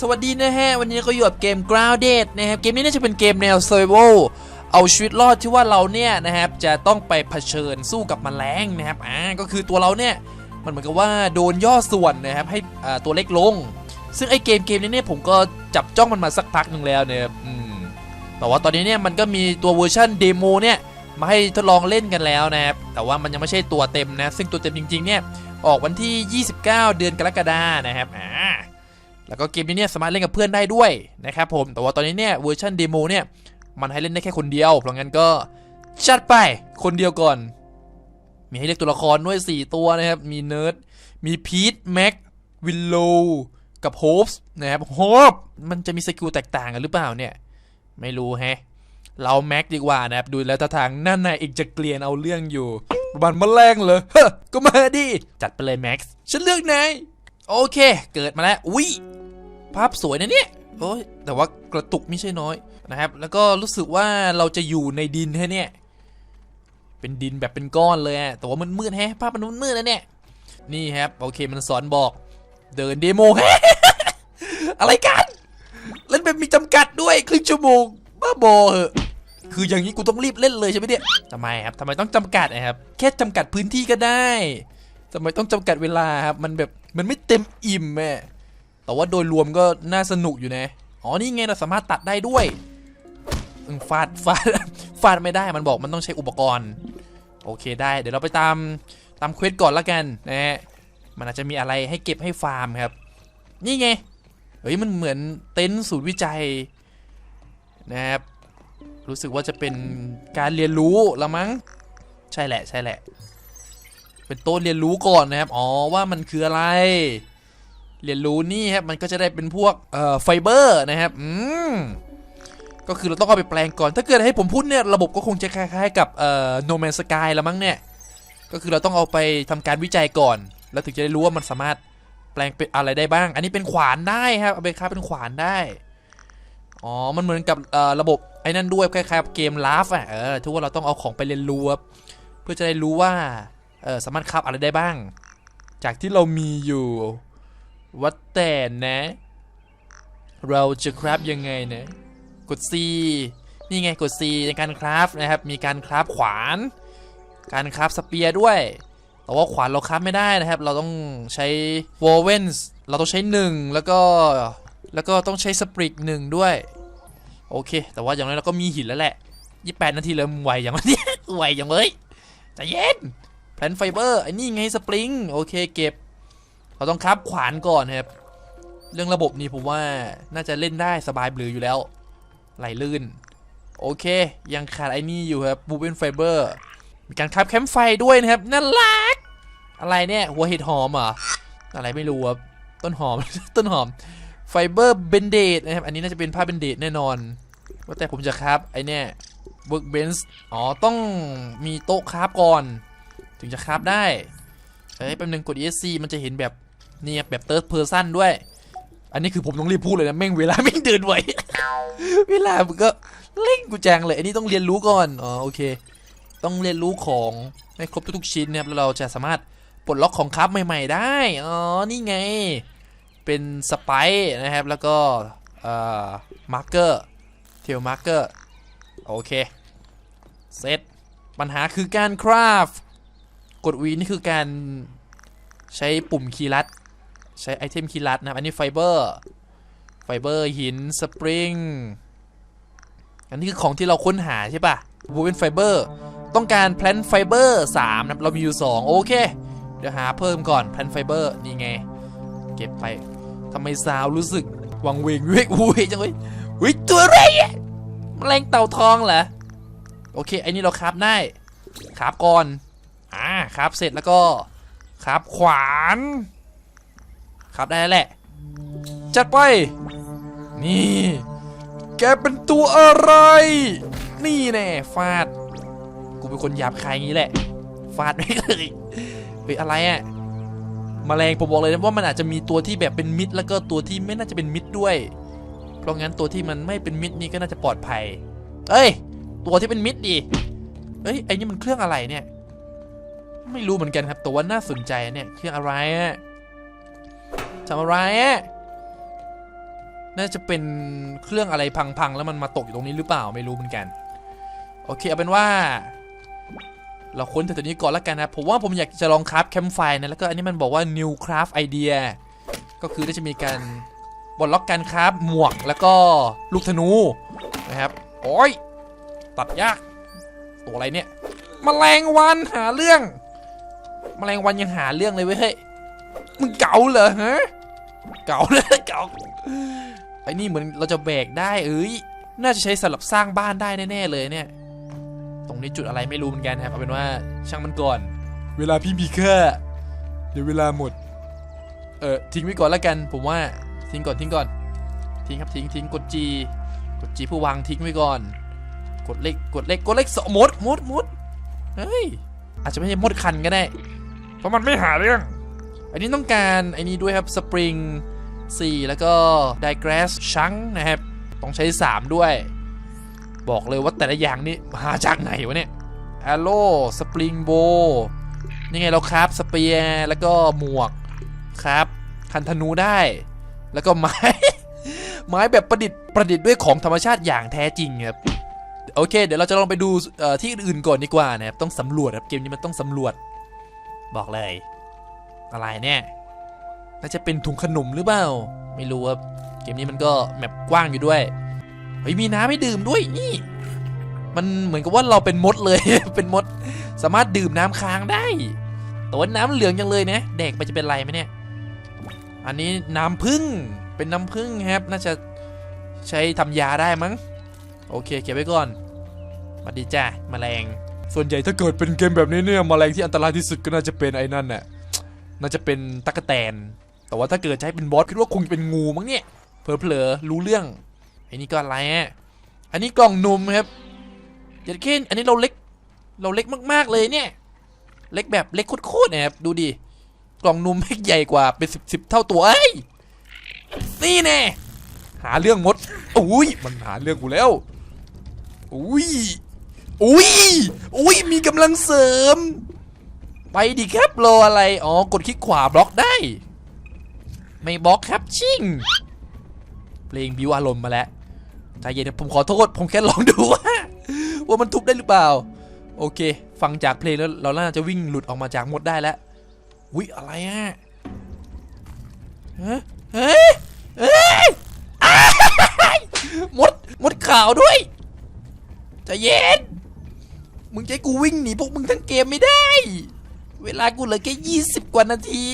สวัสดีนะฮะ วันนี้ก็อยู่กับเกม Grounded นะครับ เกมนี้น่าจะเป็นเกมแนว Survival เอาชีวิตรอดที่ว่าเราเนี่ยนะครับ จะต้องไปเผชิญสู้กับมแมลงนะครับ อ่า ก็คือตัวเราเนี่ย มันเหมือนกับว่าโดนย่อส่วนนะครับ ให้อ่าตัวเล็กลง ซึ่งไอเกมเกมนี้เนี่ยผมก็จับจ้องมันมาสักพักหนึ่งแล้วเนะครับอืมแต่ว่าตอนนี้เนี่ยมันก็มีตัวเวอร์ชันเดโมเนี่ยมาให้ทดลองเล่นกันแล้วนะครับ แต่ว่ามันยังไม่ใช่ตัวเต็มนะ ซึ่งตัวเต็มจริงๆเนี่ยออกวันที่ 29 เดือนกรกฎานะครับ อ่า แล้วก็เกมนี้เนี่ยสามารถเล่นกับเพื่อนได้ด้วยนะครับผม แต่ว่าตอนนี้เนี่ยเวอร์ชันเดโมเนี่ยมันให้เล่นได้แค่คนเดียว เพราะงั้นก็จัดไปคนเดียวก่อน มีให้เลือกตัวละครด้วย 4 ตัวนะครับ มีเนิร์ด มีพีทแม็ก วิลโล กับโฮปส์นะครับ โฮปมันจะมีสกิลแตกต่างกันหรือเปล่าเนี่ย ไม่รู้แฮะ เราแม็กดีกว่านะครับ ดูแล้วท่าทางนั่นนายอีกจะเกลียนเอาเรื่องอยู่บันมาแรงเลยก็มาดิ จัดไปเลยแม็กซ์ ฉันเลือกนาย โอเค เกิดมาแล้ว อุ้ย ภาพสวยนะเนี่ยโอ้ยแต่ว่ากระตุกไม่ใช่น้อยนะครับ แล้วก็รู้สึกว่าเราจะอยู่ในดินแค่เนี่ย เป็นดินแบบเป็นก้อนเลยอะแต่ว่ามันมืดแฮะ ภาพมันมืดนะเนี่ย นี่ครับ โอเคมันสอนบอก เดินเดโมแฮะอะไรกัน เล่นแบบมีจำกัดด้วยครึ่งชั่วโมงบ้าบอเหอะคืออย่างนี้กูต้องรีบเล่นเลยใช่ไหมเนี่ยทำไมครับทำไมต้องจำกัดนะครับแค่จำกัดพื้นที่ก็ได้ทำไมต้องจำกัดเวลาครับมันแบบมันไม่เต็มอิ่มแม่ แต่ว่าโดยรวมก็น่าสนุกอยู่นะ อ๋อ นี่ไงเราสามารถตัดได้ด้วยฟาดฟาดฟาดไม่ได้มันบอกมันต้องใช้อุปกรณ์ โอเคได้ เดี๋ยวเราไปตามตามเควสก่อนละกันนะฮะ มันอาจจะมีอะไรให้เก็บให้ฟาร์มครับ นี่ไง เฮ้ยมันเหมือนเต็นท์ศูนย์วิจัยนะครับ รู้สึกว่าจะเป็นการเรียนรู้ละมั้ง ใช่แหละใช่แหละ เป็นโต๊ะเรียนรู้ก่อนนะครับ อ๋อว่ามันคืออะไร เรียนรู้นี่ครับมันก็จะได้เป็นพวกเอ่อไฟเบอร์นะครับอืมก็คือเราต้องเอาไปแปลงก่อน ถ้าเกิดให้ผมพูดเนี่ยระบบก็คงจะคล้ายๆกับเอ่อ No Man's Sky ละมั้งเนี่ยก็คือเราต้องเอาไปทำการวิจัยก่อน แล้วถึงจะได้รู้ว่ามันสามารถแปลงเป็นอะไรได้บ้าง อันนี้เป็นขวานได้ครับเอาไปค้าเป็นขวานได้อ๋อมันเหมือนกับระบบไอ้นั่นด้วยคล้ายๆกับเกมลาฟอะเออทุกว่าเราต้องเอาของไปเรียนรู้เพื่อจะได้รู้ว่าเออสามารถคราบอะไรได้บ้าง จากที่เรามีอยู่ ว่าแต่นะ เราจะคราฟยังไงนะ กด C นี่ไงกด C ในการคราฟนะครับ มีการคราฟขวาน การคราฟสเปียร์ด้วย แต่ว่าขวานเราคราฟไม่ได้นะครับ เราต้องใช้วอลเวนส์เราต้องใช้หนึ่งแล้วก็แล้วก็ต้องใช้สปริกหนึ่งด้วย โอเค แต่ว่าอย่างน้อยเราก็มีหินแล้วแหละ 28 นาทีเลยมึงไวอย่างวะเนี่ยไวอย่างเลยใจเย็นแพลนไฟเบอร์ไอ้นี่ไงสปริง โอเคเก็บ เราต้องครับขวานก่อนครับเรื่องระบบนี้ผมว่าน่าจะเล่นได้สบายบลืออยู่แล้ว ไหลลื่น โอเค ยังขาดไอ้นี่อยู่ครับบูเบนไฟเบอร์มีการครับแคมป์ไฟด้วยนะครับน่ารักอะไรเนี่ย หัวเห็ดหอมเหรอะไรไม่รู้ครับต้นหอม ต้นหอมไฟเบอร์เบนเดดนะครับ อันนี้น่าจะเป็นผ้าเบนเดดแน่นอน ว่าแต่ผมจะครับไอเนี่ยเวิร์กเบนส์อ๋อ ต้องมีโต๊ะคราฟก่อน ถึงจะคราฟได้เอ้ยแป๊บนึงกด ESC มันจะเห็นแบบ เนี่ยแบบ third person ด้วย อันนี้คือผมต้องรีบพูดเลยนะแม่งเวลาแม่งเดินไวเวลามันก็เร่งกูแจงเลยอันนี้ต้องเรียนรู้ก่อนอ๋อโอเค ต้องเรียนรู้ของให้ครบทุกๆชิ้นนะครับแล้วเราจะสามารถปลดล็อกของคราฟใหม่ ๆ ได้อ๋อนี่ไง เป็นสไปร์นะครับแล้วก็เอ่อมาร์เกอร์เทลมาร์เกอร์โอเคเซตปัญหาคือการคราฟกด V นี่คือการใช้ปุ่มคีย์ลัด ใช้ไอเทมคีย์ลัดนะครับ อันนี้ไฟเบอร์ ไฟเบอร์หินสปริง อันนี้คือของที่เราค้นหาใช่ปะบูเป็นไฟเบอร์ ต้องการแพลนไฟเบอร์3นะครับเรามีอยู่ 2 โอเค เดี๋ยวหาเพิ่มก่อนแพลนไฟเบอร์นี่ไง เก็บไปทำไมซาวรู้สึก วังเวงเวกอุ้ยจังเลยอุ้ยตัวอะไรแมลงเต่าทองเหรอ โอเคไอ้นี่เราคราฟได้คราฟก่อน อ่าคราฟเสร็จแล้วก็คราฟขวาน คราฟได้แล้วแหละ จัดไป นี่ แกเป็นตัวอะไร นี่แน่ฟาด กูเป็นคนหยาบคายงี้แหละ ฟาดไม่เลยเฮ้ยอะไรอะแมลงผมบอกเลยนะว่ามันอาจจะมีตัวที่แบบเป็นมิตรแล้วก็ตัวที่ไม่น่าจะเป็นมิตรด้วย เพราะงั้นตัวที่มันไม่เป็นมิตรนี่ก็น่าจะปลอดภัย เอ้ย ตัวที่เป็นมิตรดิเอ้ยไอ้นี่มันเครื่องอะไรเนี่ย ไม่รู้เหมือนกันครับแต่ว่าน่าสนใจเนี่ยเครื่องอะไรอะ ทำอะไรอะน่าจะเป็นเครื่องอะไรพังๆ แล้วมันมาตกอยู่ตรงนี้หรือเปล่าไม่รู้เหมือนกัน โอเคเอาเป็นว่า เราค้นแถวนี้ก่อนแล้วกันนะผมว่าผมอยากจะลองคราฟแคมป์ไฟนะแล้วก็อันนี้มันบอกว่า new craft idea ก็คือน่าจะมีการบดล็อกการคราฟหมวกแล้วก็ลูกธนูนะครับโอ้ยตัดยาก ตัวอะไรเนี่ยมแมลงวันหาเรื่องมแมลงวันยังหาเรื่องเลยเว้ย มึงเก๋าเหรอฮะเก๋าเลยเก๋าไอ้นี่เหมือนเราจะแบกได้เอ้ยน่าจะใช้สำหรับสร้างบ้านได้แน่ๆเลยเนี่ย ตรงนี้จุดอะไรไม่รู้เหมือนกันครับเอาเป็นว่าช่างมันก่อน เวลาพี่มีค่าเดี๋ยวเวลาหมด เออทิ้งไว้ก่อนแล้วกัน ผมว่าทิ้งก่อนทิ้งก่อน ทิ้งครับทิ้งทิ้งกดจีกดจีผู้วางทิ้งไว้ก่อน กดเลขกดเลขกดเลขสมดมดมดเฮ้ยอาจจะไม่ใช่มดคันก็ได้ เพราะมันไม่หาเรื่อง อันนี้ต้องการไอ้นี้ด้วยครับสปริง4แล้วก็ได r รสชังนะครับ ต้องใช้ 3 ด้วย บอกเลยว่าแต่ละอย่างนี่หาจากไหนวะเนี่ยอ r โ w สปริงโบนี่ไงเราครับสเปียร์แล้วก็หมวกครับคันธนูได้ แล้วก็ไม้ ไม้แบบประดิษฐ์ประดิษฐ์ด้วยของธรรมชาติอย่างแท้จริงครับโอเค เดี๋ยวเราจะลองไปดูที่อื่นๆก่อนดีกว่านะครับต้องสำรวจครับเกมนี้มันต้องสำรวจ บอกเลย อะไรเนี่ยน่าจะเป็นถุงขนมหรือเปล่า ไม่รู้ครับ เกมนี้มันก็แมปกว้างอยู่ด้วย เฮ้ย มีน้ำให้ดื่มด้วยนี่ มันเหมือนกับว่าเราเป็นมดเลย เป็นมด สามารถดื่มน้ำค้างได้ แต่ว่าน้ำเหลืองยังเลยนะ แดกไปจะเป็นไรไหมเนี่ย อันนี้น้ำผึ้งเป็นน้ำผึ้งครับ น่าจะใช้ทำยาได้มั้ง โอเค เก็บไว้ก่อนสวัสดีจ้าแมลง ส่วนใหญ่ถ้าเกิดเป็นเกมแบบนี้เนี่ยแมลงที่อันตรายที่สุดก็น่าจะเป็นไอ้นั่นน่ะ น่าจะเป็นตั๊กแตน แต่ว่าถ้าเกิดใช้เป็นบอสคิดว่าคงจะเป็นงูมั้งเนี่ยเผลอๆรู้เรื่องไอ้นี่ก็อะไรอะอันนี้กล่องนมครับเจ็ดเคนอันนี้เราเล็ก เราเล็กมากๆเลยเนี่ย เล็กแบบเล็กโคตรๆนะครับดูดิกล่องนมแม่งใหญ่กว่าเป็นสิบสิบเท่าตัวเอ้ยนี่แน่หาเรื่องมดอุ้ยมันหาเรื่องกูแล้วอุ้ยอุ้ยอุ้ยมีกำลังเสริม ไปดิครับรออะไร อ๋อ กดคลิกขวาบล็อกได้ ไม่บล็อกครับชิงเพลงบิวอารมณ์มาแล้วใจเย็นผมขอโทษ ผมแค่ลองดูว่าว่ามันทุบได้หรือเปล่า โอเค ฟังจากเพลงแล้วเราน่าจะวิ่งหลุดออกมาจากมดได้แล้ววิอะไรอะเฮ้ยเฮ้ยเฮ้ยอ้ายมดมดขาวด้วยใจเย็น มึงจะให้กูวิ่งหนีพวกมึงทั้งเกมไม่ได้ เวลากูเหลือแค่ยี่สิบกว่านาที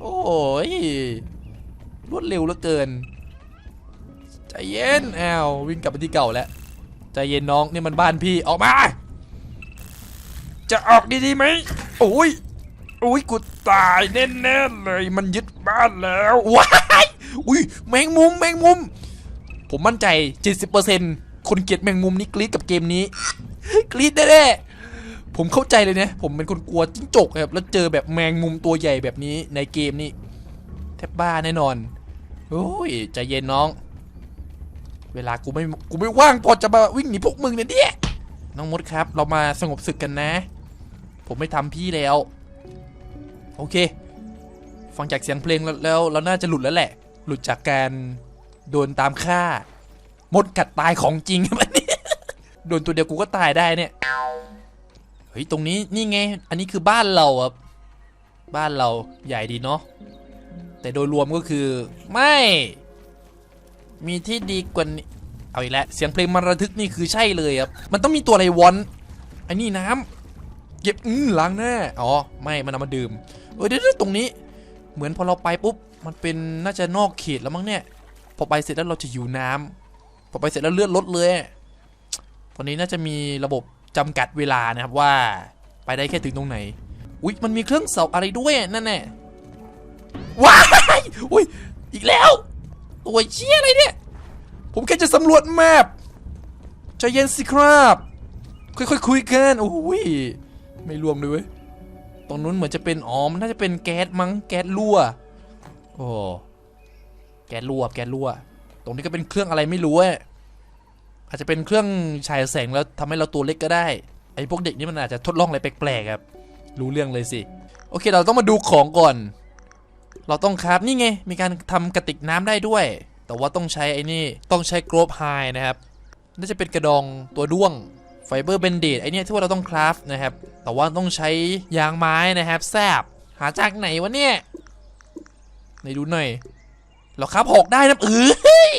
โอ้ยรวดเร็วเหลือเกิน ใจเย็นอ้าววิ่งกลับไปที่เก่าแล้ว ใจเย็นน้องนี่มันบ้านพี่ออกมา จะออกดีๆไหมโอ้ยโอ้ยกูตายแน่ๆเลยมันยึดบ้านแล้วว้ายอุ้ยแมงมุมแมงมุม ผมมั่นใจ 70%คนเกลียดแมงมุมนี่กรี๊ดกับเกมนี้ กรี๊ดแน่ๆ ผมเข้าใจเลยนะ ผมเป็นคนกลัวจิ้งจกครับ แล้วเจอแบบแมงมุมตัวใหญ่แบบนี้ในเกมนี้แทบบ้าแน่นอน โอ้ยใจเย็นน้อง เวลากูไม่กูไม่ว่างพอจะมาวิ่งหนีพวกมึงเนี่ยเนี่ยน้องมดครับ เรามาสงบศึกกันนะ ผมไม่ทำพี่แล้ว โอเค ฟังจากเสียงเพลงแล้วแล้วเราน่าจะหลุดแล้วแหละ หลุดจากการโดนตามฆ่ามดกัดตายของจริงครับอันนี้โดนตัวเดียวกูก็ตายได้เนี่ย เฮ้ยตรงนี้นี่ไง อันนี้คือบ้านเราครับบ้านเราใหญ่ดีเนาะแต่โดยรวมก็คือไม่ มีที่ดีกว่านี้เอาอีกแล้วเสียงเพลงมันระทึกนี่คือใช่เลยครับมันต้องมีตัวอะไรวอนไอ้นี่น้ำเก็บอืมล้างหน้าอ๋อไม่มันเอามาดื่มเออเดี๋ยวๆตรงนี้ เหมือนพอเราไปปุ๊บมันเป็นน่าจะนอกเขตแล้วมั้งเนี่ยพอไปเสร็จแล้วเราจะหิวน้ำพอไปเสร็จแล้วเลือดลดเลย ตอนนี้น่าจะมีระบบ จำกัดเวลานะครับว่าไปได้แค่ถึงตรงไหน อุ๊ย มันมีเครื่องเสาอะไรด้วยนั่นแน่ว้ายอุ้ย อีกแล้ว ตัวเชี่ยอะไรเนี่ย ผมแค่จะสำรวจแมพใจเย็นสิครับ ค่อยๆคุยกันโอ้ย ไม่รวมเลยเว้ย ตรงนู้นเหมือนจะเป็นอ๋อมันน่าจะเป็นแก๊สมั้ง แก๊สรั่ว โอ้ แก๊สรั่ว แก๊สรั่ว ตรงนี้ก็เป็นเครื่องอะไรไม่รู้อะ อาจจะเป็นเครื่องฉายแสงแล้วทำให้เราตัวเล็กก็ได้ไอ้พวกเด็กนี่มันอาจจะทดลองอะไรแปลกๆครับรู้เรื่องเลยสิ โอเคเราต้องมาดูของก่อน เราต้องครับนี่ไง มีการทำกระติกน้ำได้ด้วย แต่ว่าต้องใช้ไอ้นี่ต้องใช้กรอบไฮนะครับน่าจะเป็นกระดองตัวด้วงไฟเบอร์เบนเดดไอเนี่ยที่ว่าเราต้องคราฟนะครับ แต่ว่าต้องใช้ยางไม้นะครับแซบหาจากไหนวะเนี่ยไหนดูหน่อยเราครับหอกได้นะเอ้ย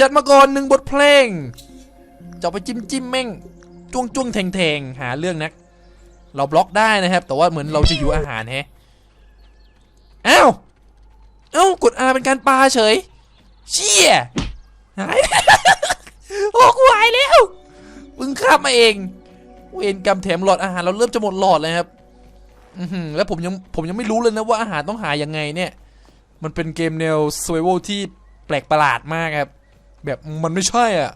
จัดมาก่อนหนึ่งบทเพลงจะเอาไปจิ้มจิ้มแม่งจ้วงจ้วงแทงแทงหาเรื่องนัก เราบล็อกได้นะครับ แต่ว่าเหมือนเราจะอยู่อาหารแฮะอ้าวเอ้ากด R เป็นการปลาเฉย เชี่ยหายโอ้กูหายแล้วมึงข้ามมาเองเวรกรรมแถมหลอดอาหารเราเริ่มจะหมดหลอดเลยครับอืแล้วผมยังผมยังไม่รู้เลยนะว่าอาหารต้องหายังไงเนี่ย มันเป็นเกมแนว survival ที่แปลกประหลาดมากครับ แบบมันไม่ใช่อะ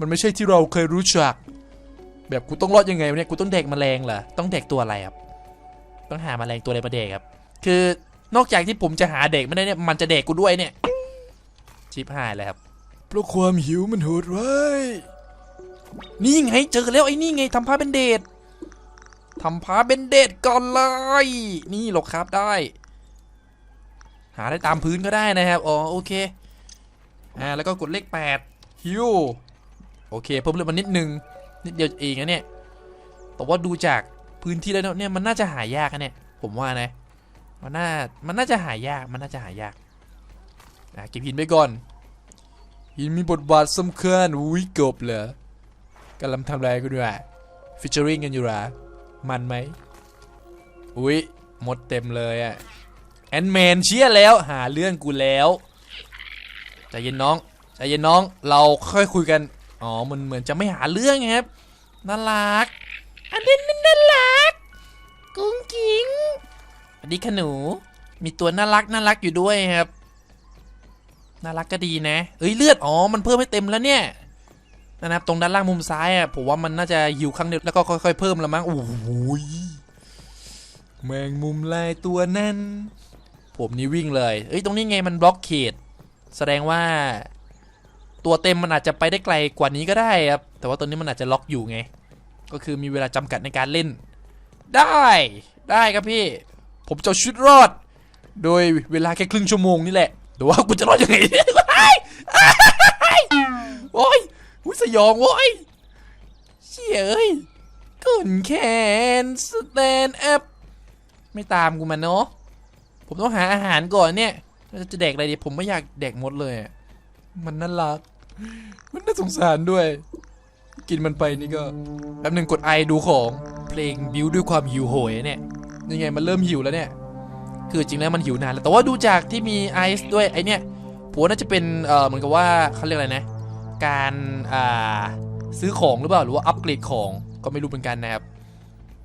มันไม่ใช่ที่เราเคยรู้จัก แบบกูต้องรอดยังไงวะเนี่ยกูต้องแดกแมลงเหรอต้องแดกตัวอะไรครับ ต้องหาแมลงตัวอะไรมาแดกครับ คือนอกจากที่ผมจะหาเด็กไม่ได้เนี่ยมันจะเด็กกูด้วยเนี่ยชิบหายเลยครับเพราะความหิวมันโหดร้ายนี่ไงเจอแล้วไอ้นี่ไงทำผ้าเป็นเดททำผ้าเป็นเดทก่อนเลยนี่หรอกครับได้ หาได้ตามพื้นก็ได้นะครับ อ๋อโอเค อ่าแล้วก็กดเลข8ฮิวโอเคเพิ่มเลือดมานิดนึงนิดเดียวเองนะเนี่ยแต่ว่าดูจากพื้นที่แล้วเนี่ยมันน่าจะหายากนะเนี่ยผมว่านะมันน่ามันน่าจะหายากมันน่าจะหายากอะเก็บหินไปก่อนหินมีบทบาทสำคัญอุ้ยกบเหรอกำลังทำอะไรกันด้วยฟิชเชอริงกันอยู่หรอมันไหมอุ้ยหมดเต็มเลยอะแอนแมนเชียแล้วหาเรื่องกูแล้ว ใจเย็นน้องใจเย็นน้องเราค่อยคุยกัน อ๋อมันเหมือนจะไม่หาเรื่องครับน่ารักอันนี้น่ารัก กุ้งกิ้งสวัสดีค่ะหนู มีตัวน่ารักน่ารักอยู่ด้วยครับน่ารักก็ดีนะเอ้ยเลือดอ๋อมันเพิ่มให้เต็มแล้วเนี่ยนะครับตรงด้านล่างมุมซ้ายอะผมว่ามันน่าจะหิวครั้งเดียวแล้วก็ค่อยๆเพิ่มละมั้งโอ้โหยแมงมุมลายตัวนั้น ผมนี่วิ่งเลยเอ้ยตรงนี้ไงมันบล็อกเขต แสดงว่าตัวเต็มมันอาจจะไปได้ไกลกว่านี้ก็ได้ครับ แต่ว่าตัวนี้มันอาจจะล็อกอยู่ไง ก็คือมีเวลาจำกัดในการเล่น ได้ ได้ครับพี่ ผมจะชีวิตรอด โดยเวลาแค่ครึ่งชั่วโมงนี่แหละแต่ว่ากูจะรอดยังไงโอ้ยอุ้ยสยองโว้ยเชี่ยเอ้ยกุนแคนสแตนอัพไม่ตามกูมาเนาะผมต้องหาอาหารก่อนเนี่ย จะแดกอะไรดีผมไม่อยากแดกหมดเลย มันน่ารัก มันน่าสงสารด้วย กินมันไปนี่ก็แป๊บหนึ่งกดไอดูของเพลงบิวด้วยความหิวโหยเนี่ยยังไงมันเริ่มหิวแล้วเนี่ยคือจริงแล้วมันหิวนานแล้วแต่ว่าดูจากที่มีไอซ์ด้วยไอเนี่ยผมว่าน่าจะเป็นเอ่อเหมือนกับว่าเขาเรียกอะไรนะ การอ่าซื้อของหรือเปล่าหรือว่าอัปเกรดของก็ไม่รู้เหมือนกันนะครับ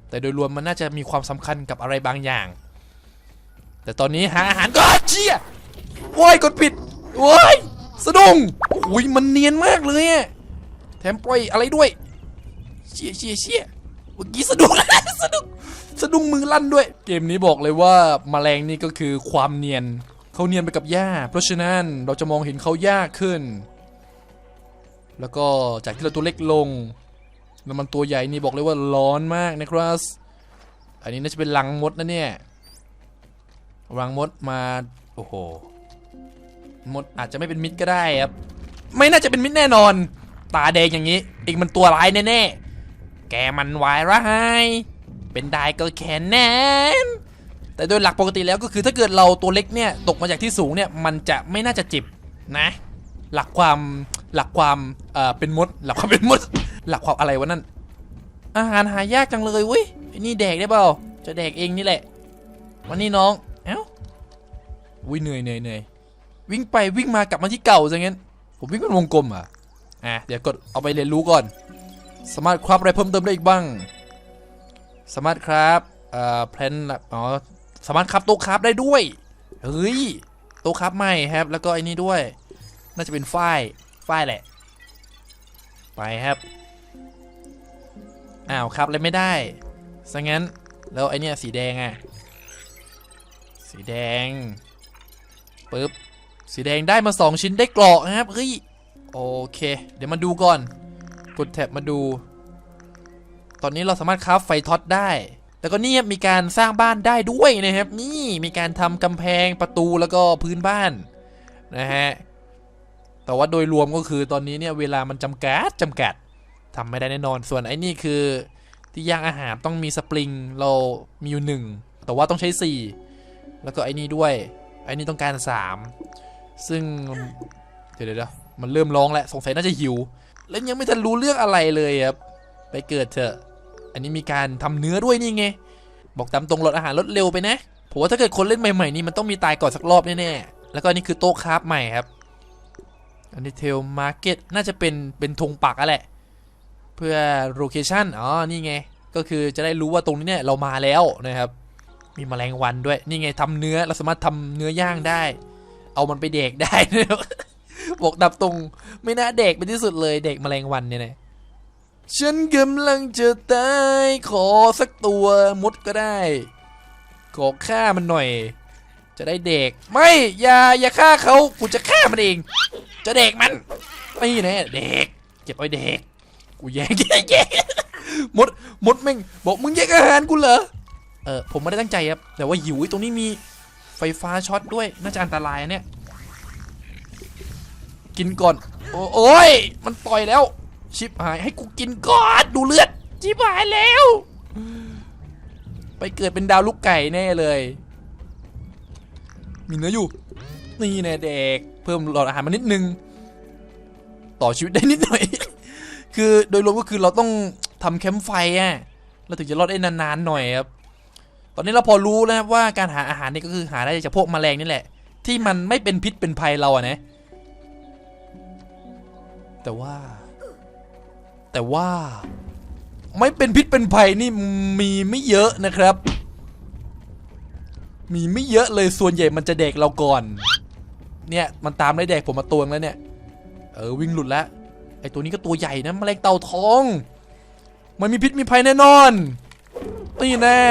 แต่โดยรวมมันน่าจะมีความสำคัญกับอะไรบางอย่าง แต่ตอนนี้หาอาหารก่อนเชี่ย โว้ยกดผิดโว้ยสะดุ้งอุ้ยมันเนียนมากเลยอะแถมปล่อยอะไรด้วยเชี่ยเชี่ยเชี่ยเมื่อกี้สะดุ้งสะดุ้งสะดุ้งมือลั่นด้วย เกมนี้บอกเลยว่าแมลงนี่ก็คือความเนียนเขาเนียนไปกับหญ้า เพราะฉะนั้นเราจะมองเห็นเขายากขึ้น แล้วก็จากที่เราตัวเล็กลงแล้วมันตัวใหญ่นี่บอกเลยว่าร้อนมากนะครับอันนี้น่าจะเป็นรังมดนะเนี่ยรังมดมา โอ้โห มดอาจจะไม่เป็นมิตรก็ได้ครับ ไม่น่าจะเป็นมิตรแน่นอน ตาแดงอย่างนี้เองมันตัวร้ายแน่ๆ แกมันวายร้ายเป็นได้ก็แค่นั้นแต่โดยหลักปกติแล้วก็คือถ้าเกิดเราตัวเล็กเนี่ยตกมาจากที่สูงเนี่ยมันจะไม่น่าจะเจ็บนะ หลักความหลักความเอ่อเป็นมด หลักความเป็นมด หลักความอะไรวะนั่นอาหารหายากจังเลยเว้ยนี่แดกได้เปล่าจะแดกเองนี่แหละ วันนี้น้องเอ้าวิเหนื่อยเหนื่อยเหนื่อย วิ่งไปวิ่งมากลับมาที่เก่าซะงั้น ผมวิ่งเป็นวงกลมอะอะเดี๋ยวกดเอาไปเรียนรู้ก่อน สามารถคราฟอะไรเพิ่มเติมได้อีกบ้าง สามารถครับเอ่อแพลนอ๋อสามารถครับโต๊ะครับได้ด้วย เฮ้ยโต๊ะครับใหม่ครับ แล้วก็ไอ้นี่ด้วย น่าจะเป็นฝ้ายฝ้ายแหละ ไปครับ อ้าวครับเลยไม่ได้ซะงั้นแล้วไอเนี่ยสีแดงอะสีแดงปึ๊บ สีแดงได้มาสองชิ้นได้เกราะนะครับเฮ้ยโอเค เดี๋ยวมาดูก่อน กดแท็บมาดู ตอนนี้เราสามารถคราฟไฟท็อตได้ แล้วก็นี่มีการสร้างบ้านได้ด้วยนะครับ นี่มีการทำกำแพงประตูแล้วก็พื้นบ้านนะฮะแต่ว่าโดยรวมก็คือตอนนี้เนี่ยเวลามันจำกัดจำกัดทำไม่ได้แน่นอน ส่วนไอ้นี่คือที่ย่างอาหารต้องมีสปริงเรามีอยู่หนึ่งแต่ว่าต้องใช้ 4 แล้วก็ไอ้นี่ด้วย ไอ้นี่ต้องการ 3 ซึ่งเดี๋ยวเดี๋ยวมันเริ่มร้องแล้วสงสัยน่าจะหิว แล้วยังไม่ทันรู้เรื่องอะไรเลยครับไปเกิดเถอะ อันนี้มีการทำเนื้อด้วยนี่ไง บอกตามตรงลดอาหารลดเร็วไปนะผมว่าถ้าเกิดคนเล่นใหม่ๆนี่มันต้องมีตายก่อนสักรอบแน่ๆแล้วก็นนี่คือโต๊ะคราฟใหม่ครับอันนี้เทลมาร์เก็ตน่าจะเป็นเป็นธงปักอะแหละ เพื่อโลเคชั่นอ๋อนี่ไง ก็คือจะได้รู้ว่าตรงนี้เนี่ยเรามาแล้วนะครับ มีแมลงวันด้วยนี่ไงทำเนื้อเราสามารถทำเนื้อย่างได้ เอามันไปเด็กได้นะบอกดับตรงไม่น่าเด็กเป็นที่สุดเลยเด็กแมลงวันเนี่ยนะฉันกำลังจะตายขอสักตัวมดก็ได้ ขอฆ่ามันหน่อย จะได้เด็กไม่อย่าอย่าฆ่าเขากูจะฆ่ามันเอง จะเด็กมันไม่แน่เด็กเก็บไว้เด็กกูแย่งแย่งแย่งมดมดแม่งบอกมึงแย่งอาหารกูเหรอเออผมไม่ได้ตั้งใจครับ แต่ว่าหิวไอ้ตรงนี้มี ไฟฟ้าช็อตด้วย น่าจะอันตรายเนี่ย กินก่อนโอโอ้ย มันต่อยแล้ว ชิบหาย ให้กูกินก่อน ดูเลือด ชิบหายแล้ว ไปเกิดเป็นดาวลูกไก่แน่เลย มีเนื้ออยู่ นี่แน่เด็ก เพิ่มหลอดอาหารมานิดนึง ต่อชีวิตได้นิดหน่อย คือโดยรวมก็คือเราต้องทำแคมป์ไฟอะ เราถึงจะรอดได้นานๆหน่อยครับ ตอนนี้เราพอรู้แล้วว่าการหาอาหารนี่ก็คือหาได้จากพวกแมลงนี่แหละ ที่มันไม่เป็นพิษเป็นภัยเราอะนะ แต่ว่า แต่ว่า ไม่เป็นพิษเป็นภัยนี่มีไม่เยอะนะครับ มีไม่เยอะเลยส่วนใหญ่มันจะเด็กเราก่อน เนี่ยมันตามได้แดกผมมาตัวงแล้วเนี่ย เออวิ่งหลุดแล้วไอตัวนี้ก็ตัวใหญ่นะแมลงเต่าทอง มันมีพิษมีภัยแน่นอนนี่แน่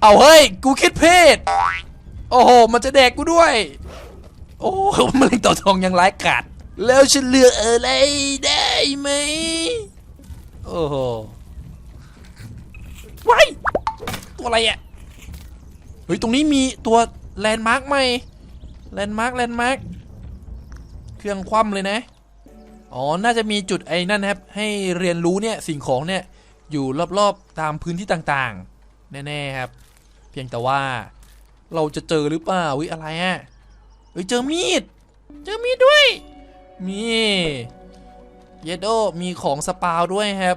เอาเฮ้ย กูคิดเพศโอ้โห มันจะแดกกูด้วย โอ้โหแมลงเต่าทองยังร้ายกาจแล้วฉันเลือกอะไรได้ไหม โอ้โหว้ายตัวอะไรอะ เฮ้ย ตรงนี้มีตัวแลนด์มาร์กไหมแลนด์มาร์กแลนด์มาร์กเครื่องคว่ำเลยนะ อ๋อ น่าจะมีจุดไอ้นั่นนะครับ ให้เรียนรู้เนี่ย สิ่งของเนี่ย อยู่รอบๆ ตามพื้นที่ต่างๆ แน่ ๆ ครับ เพียงแต่ว่าเราจะเจอหรือเปล่าวิอะไรอะเฮ้ยเจอมีด เจอมีดด้วย มีเยโดมีของสปาวด้วยครับ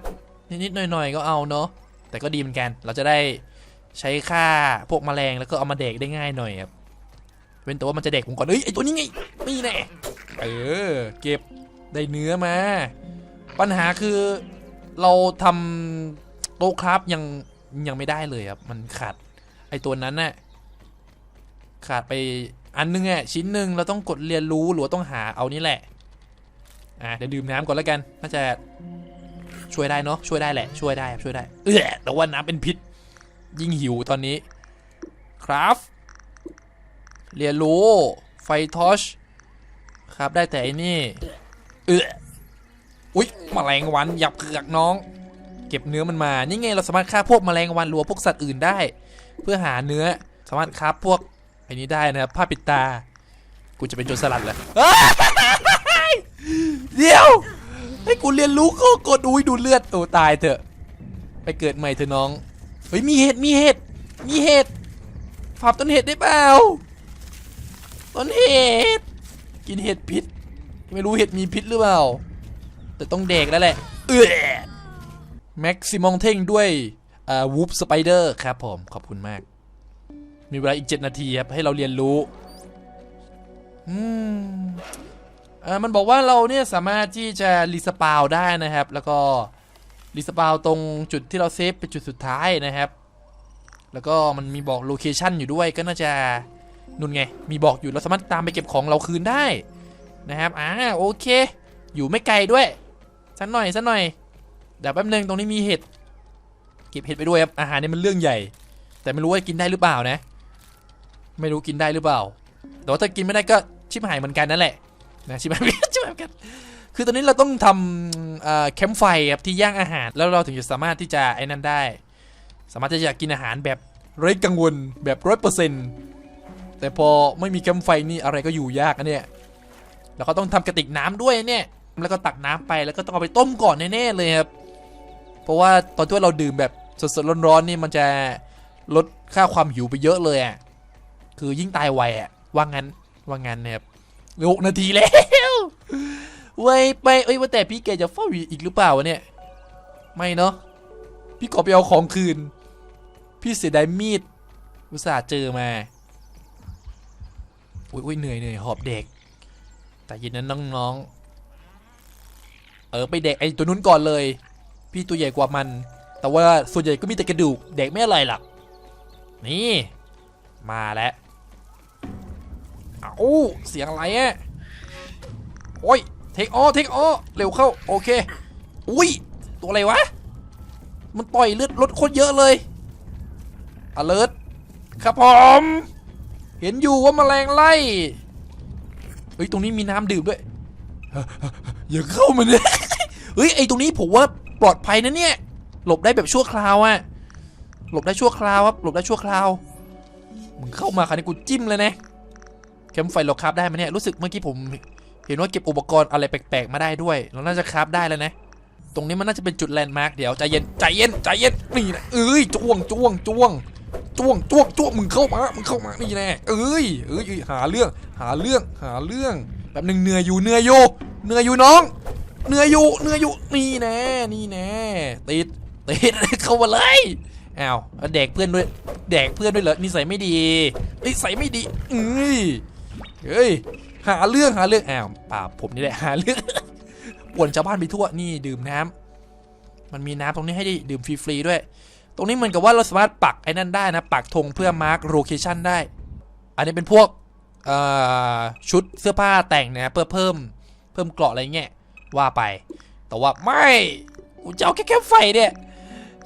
นิดๆหน่อยๆก็เอาเนาะแต่ก็ดีเหมือนกัน เราจะได้ใช้ค่าพวกแมลงแล้วก็เอามาเด็กได้ง่ายหน่อยครับเว้นแต่ว่ามันจะเด็กผมก่อนเอ้ยไอตัวนี้ไงนี่แน่เออเก็บได้เนื้อมา ปัญหาคือเราทำโต๊ะคราฟยังยังไม่ได้เลยครับมันขาด ไอตัวนั้นน่ะขาดไปอันนึงอะชิ้นหนึ่งเราต้องกดเรียนรู้หรือว่าต้องหาเอานี่แหละอะเดี๋ยวดื่มน้ำก่อนแล้วกันน่าจะช่วยได้เนาะช่วยได้แหละช่วยได้ช่วยได้เออแต่ว่าน้ำเป็นพิษ ยิ่งหิวตอนนี้ครับเรียนรู้ไฟทอชครับได้แต่อันนี่เอออุ๊ยแมลงวันหยับเผือกน้อง เก็บเนื้อมันมา นี่ไงเราสามารถฆ่าพวกแมลงวันหรือว่าพวกสัตว์อื่นได้ เพื่อหาเนื้อสามารถฆ่าพวกไอ้นี้ได้นะครับผ้าปิดตา กูจะเป็นโจรสลัดเหรอเอ้ยเดี๋ยวให้กูเรียนรู้ก็กดอุ้ยดูเลือดโอ้ตายเถอะ ไปเกิดใหม่เถอะน้องเฮ้ยมีเห็ดมีเห็ดมีเห็ดฝาบต้นเห็ดได้เปล่าต้นเห็ดกินเห็ดพิษ ไม่รู้เห็ดมีพิษหรือเปล่า แต่ต้องเด็กแล้วแหละเออแม็กซิมองเท่งด้วย วูฟสไปเดอร์ครับผมขอบคุณมาก มีเวลาอีก 7 นาทีครับ ให้เราเรียนรู้ อืมอ่ามันบอกว่าเราเนี่ยสามารถที่จะรีสปาวได้นะครับ แล้วก็รีสปาวตรงจุดที่เราเซฟเป็นจุดสุดท้ายนะครับ แล้วก็มันมีบอกโลเคชันอยู่ด้วยก็น่าจะนุ่นไง มีบอกอยู่เราสามารถตามไปเก็บของเราคืนได้นะครับอ่าโอเค อยู่ไม่ไกลด้วยสักหน่อยสักหน่อยเดี๋ยวแป๊บนึงตรงนี้มีเห็ด เก็บเห็ดไปด้วยครับอาหารนี่มันเรื่องใหญ่ แต่ไม่รู้ว่ากินได้หรือเปล่านะ ไม่รู้กินได้หรือเปล่าแต่ว่าถ้ากินไม่ได้ก็ชิบหายเหมือนกันนั่นแหละนะชิบหายชิบหายเหมือนกันคือตอนนี้เราต้องทำแคมป์ไฟครับที่ย่างอาหาร แล้วเราถึงจะสามารถที่จะไอ้นั่นได้ สามารถที่จะกินอาหารแบบไร้กังวลแบบร้อยเปอร์เซ็นต์แต่พอไม่มีแคมป์ไฟนี่อะไรก็อยู่ยากนะเนี่ยแล้วก็ต้องทำกระติกน้ำด้วยเนี่ย แล้วก็ตักน้ำไปแล้วก็ต้องเอาไปต้มก่อนแน่ๆเลยครับเพราะว่าตอนที่เราดื่มแบบ สดๆร้อนๆนี่มันจะลดค่าความหิวไปเยอะเลยอะคือยิ่งตายไวอะว่างั้นว่างั้นนะครับเหลือหกนาทีแล้วไวไปเอ้ยว่าแต่พี่แกจะเฝ้าอีกหรือเปล่าวะเนี่ยไม่เนาะพี่ขอไปเอาของคืน พี่เสียดายมีดอุตส่าห์เจอมาอุ้ยอุ้ยเหนื่อยเหนื่อยหอบเด็ก แต่ย็นนั้นน้องๆเออไปเด็กไอ้ตัวนู้นก่อนเลย พี่ตัวใหญ่กว่ามัน แต่ว่าส่วนใหญ่ก็มีแต่กระดูกเด็กไม่อะไรหรอกนี่ มาแล้วเอาเสียงอะไรอะโอ้ยเทคออเทคออเร็วเข้า โอเค อุ้ย ตัวอะไรวะ มันปล่อยเลือดลดโคตรเยอะเลย alert ครับผม เห็นอยู่ว่าแมลงไล่ เฮ้ย ตรงนี้มีน้ำดื่มด้วย อย่าเข้ามาเนี่ยเฮ้ย ไอตรงนี้ผมว่าปลอดภัยนะเนี่ย หลบได้แบบชั่วคราวอะหลบได้ชั่วคราวครับ หลบได้ชั่วคราว มึงเข้ามาคราวนี้กูจิ้มเลยนะแคมไฟเราคราฟได้ไหมเนี่ย รู้สึกเมื่อกี้ผม เห็นว่าเก็บอุปกรณ์อะไรแปลกๆมาได้ด้วย เราน่าจะคราฟได้แล้วนะ ตรงนี้มันน่าจะเป็นจุดแลนด์มาร์กเดี๋ยวใจเย็นใจเย็นใจเย็นนี่นะเอ้ยจ้วงจ้วงจ้วงจ้วงจ้วงจ้วงมึงเข้ามา มึงเข้ามานี่แน่เอ้ยเอ้ยเอ้ยหาเรื่อง หาเรื่อง หาเรื่อง แบบหนึ่งเหนื่อยอยู่เหนื่อยอยู่เหนื่อยอยู่น้องเหนื่อยอยู่เหนื่อยอยู่นี่แน่นี่แน่ติด ติดเข้ามาเลยอ้าวแล้วแดกเพื่อนด้วยแดกเพื่อนด้วยเหรอนิสัยไม่ดีนิสัยไม่ดีเอ้ยเฮ้ยหาเรื่องหาเรื่องอ้าวป่าผมนี่แหละหาเรื่องป่วนชาวบ้านไปทั่วนี่ดื่มน้ำมันมีน้ำตรงนี้ให้ได้ดื่มฟรีๆด้วย ตรงนี้เหมือนกับว่าเราสามารถปักไอ้นั่นได้นะปักธงเพื่อมาร์กโลเคชันได้ อันนี้เป็นพวกชุดเสื้อผ้าแต่งนะเพื่อเพิ่มเพิ่มเกราะอะไรเงี้ยว่าไป แต่ว่าไม่กูจะเอาแค่แค่ไฟเนี่ย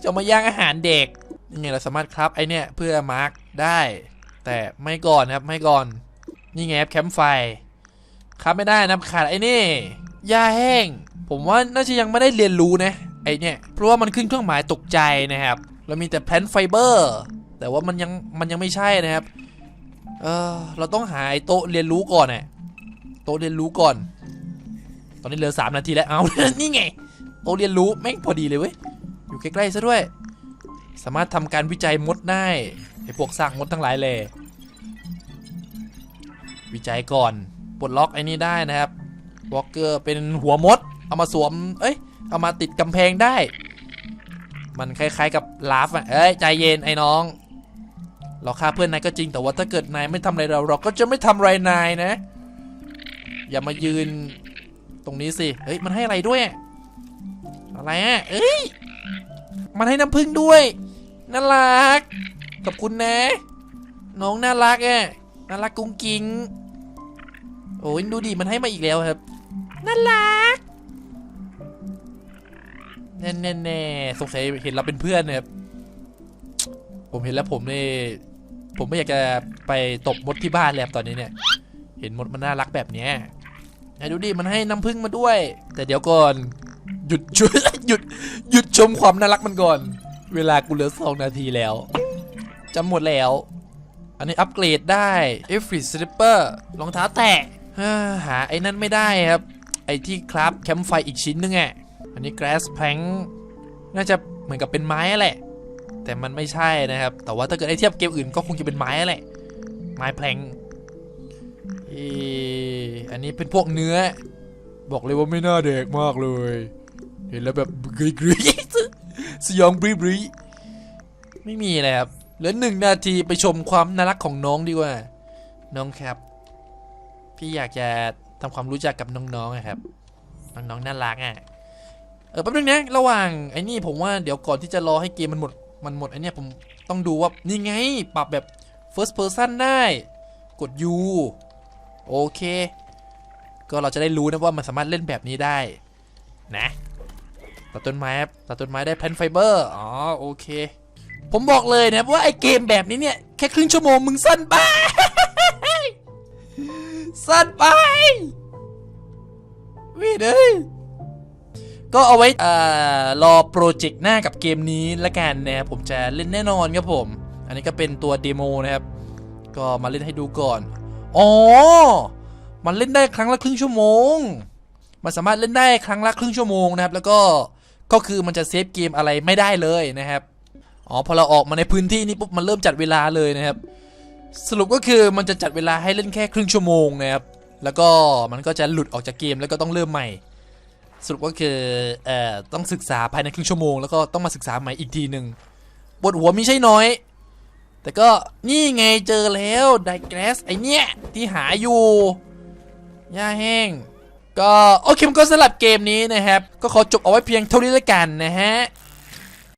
จะมาย่างอาหารเด็กนี่ไงเราสามารถครับไอเนี่ยเพื่อมาร์กได้ แต่ไม่ก่อนนะครับไม่ก่อน นี่ไงบแคมป์ไฟครับไม่ได้นะขาดไอ้นี่หญ้าแห้ง ผมว่าน่าจะยังไม่ได้เรียนรู้นะไอเนี่ยเพราะว่ามันขึ้นเครื่องหมายตกใจนะครับเรามีแต่แพลนไฟเบอร์แต่ว่ามันยังมันยังไม่ใช่นะครับเออเราต้องหาไอโต๊ะเรียนรู้ก่อนน่ะโต๊ะเรียนรู้ก่อน ตอนนี้เหลือสามนาทีแล้วเอานี่ไงโต๊ะเรียนรู้แม่งพอดีเลยเว้ย อยู่ใกล้ๆซะด้วย สามารถทำการวิจัยมดได้ไอ้พวกสร้างมดทั้งหลายเลยวิจัยก่อนปลดล็อกไอ้นี่ได้นะครับวอลเกอร์เป็นหัวมด เอามาสวม เอ้ย เอามาติดกำแพงได้ มันคล้ายๆกับลาฟอะ เอ้ย ใจเย็นไอ้น้อง เราฆ่าเพื่อนนายก็จริงแต่ว่าถ้าเกิดนายไม่ทำอะไรเรา เราก็จะไม่ทำอะไรนายนะ อย่ามายืนตรงนี้สิ เฮ้ย มันให้อะไรด้วย อะไรอะเอ้ย มันให้น้ำผึ้งด้วย น่ารัก ขอบคุณนะ น้องน่ารักอะ น่ารักกุ้งกิ้ง โอ้ยดูดิ มันให้มาอีกแล้วครับ น่ารัก แน่แน่แน่สงสัยเห็นเราเป็นเพื่อนเนี่ยครับ ผมเห็นแล้วผมเนี่ผมไม่อยากจะไปตบมดที่บ้านแล้วตอนนี้เนี่ย เห็นมดมันน่ารักแบบเนี้ยไหนดูดิ มันให้น้ำผึ้งมาด้วย แต่เดี๋ยวก่อน หยุดหยุดหยุดหยุดชมความน่ารักมันก่อน เวลากูเหลือสองนาทีแล้วจะหมดแล้ว อันนี้อัปเกรดได้เอฟฟิสลิปเปอร์รองเท้าแตะหาไอ้นั่นไม่ได้ครับ ไอ้ที่ครับแคมป์ไฟอีกชิ้นนึงอะอันนี้ grass plank น่าจะเหมือนกับเป็นไม้แหละ แต่มันไม่ใช่นะครับ แต่ว่าถ้าเกิดไอ้เทียบเกมอื่นก็คงจะเป็นไม้แหละ ไม้แพลงอออันนี้เป็นพวกเนื้อ บอกเลยว่าไม่น่าเด็กมากเลย เห็นแล้วแบบกรี๊ดกรี๊ดสยองบรีบรีไม่มีเลยครับเหลือหนึ่งนาทีไปชมความน่ารักของน้องดีกว่า น้องครับ พี่อยากจะทำความรู้จักกับน้องๆอะครับ น้องๆน่ารักอะเออแป๊บนึงนะระหว่างไอ้นี่ผมว่าเดี๋ยวก่อนที่จะรอให้เกมมันหมดมันหมดไอ้นี่ผมต้องดูว่านี่ไง ปรับแบบ first person ได้ กด U โอเค ก็เราจะได้รู้นะว่ามันสามารถเล่นแบบนี้ได้นะตัดต้นไม้ตัดต้นไม้ได้แผ่นไฟเบอร์อ๋อโอเค ผมบอกเลยนะว่าไอเกมแบบนี้เนี่ยแค่ครึ่งชั่วโมงมึงสั้นไปสั้นไปวีดเอ้ยก็เอาไว้อ่อรอโปรเจกต์หน้ากับเกมนี้ละกันนะครับผมจะเล่นแน่นอนครับผม อันนี้ก็เป็นตัวเดโมนะครับ ก็มาเล่นให้ดูก่อน อ๋อ มันเล่นได้ครั้งละครึ่งชั่วโมง มันสามารถเล่นได้ครั้งละครึ่งชั่วโมงนะครับ แล้วก็ก็คือมันจะเซฟเกมอะไรไม่ได้เลยนะครับอ๋อพอเราออกมาในพื้นที่นี้ปุ๊บมันเริ่มจัดเวลาเลยนะครับ สรุปก็คือมันจะจัดเวลาให้เล่นแค่ครึ่งชั่วโมงนะครับแล้วก็มันก็จะหลุดออกจากเกมแล้วก็ต้องเริ่มใหม่ สรุปก็คือเอ่อต้องศึกษาภายในครึ่งชั่วโมงแล้วก็ต้องมาศึกษาใหม่อีกทีหนึ่งปวดหัวไม่ใช่น้อย แต่ก็นี่ไงเจอแล้วไดแกรสไอเนี้ยที่หาอยู่ หญ้าแห้ง ก็โอเคมันก็สำหรับเกมนี้นะครับ ก็ขอจบเอาไว้เพียงเท่านี้แล้วกันนะฮะ